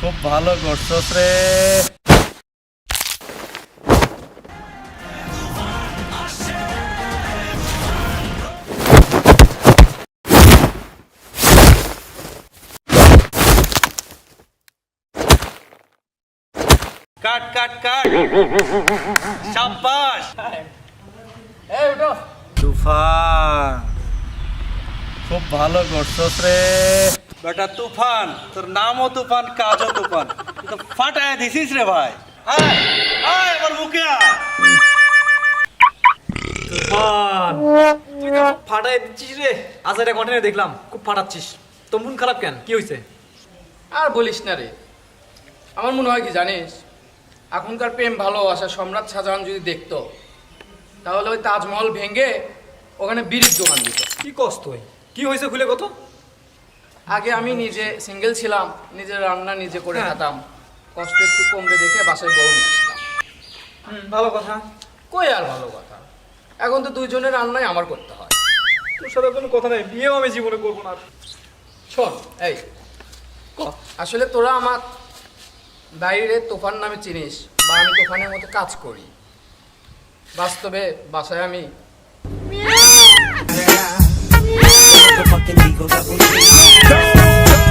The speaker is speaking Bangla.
খুব ভালো করছস রে। কাট কাট কাট। শাবাশ এই উঠো। তুফান। খুব ভালো করছস রে। বেটা তুফান তোর নামও তুফান কাজও তুফান। তো ফাটায় দিছিস রে ভাই। আয় আয় আমার বুকে আয়। তুফান তুই তো খুব দিচ্ছিস রে। আজ একটা কন্টেন্ট দেখলাম। খুব ফাটাচ্ছিস। মন খারাপ কেন? কি হয়েছে আর বলিস না রে। আমার মনে হয় কি জানিস? এখনকার প্রেম ভালোবাসা সম্রাট শাহজাহান যদি দেখতো তাহলে ওই তাজমহল ভেঙে ওখানে বিড়ির দোকান দিত। কি কষ্ট তুই? কি হয়েছে খুলে কত? আগে আমি নিজে সিঙ্গেল ছিলাম নিজের রান্না নিজে করে হ্যাঁ। খেতাম। কষ্ট একটু কমবে দেখে বাসায় বউ নিয়ে আসলাম। ভালো কথা। কই আর ভালো কথা? এখন তো দুইজনের রান্নাই আমার করতে হয়। তোর সাথে কোনো কথা নেই বিয়েও আমি জীবনে করব না শোন এই ক- আসলে তোরা আমার বাইরে তোফান নামে চিনিস বা আমি তোফানের মতো কাজ করি। বাস্তবে বাসায় আমি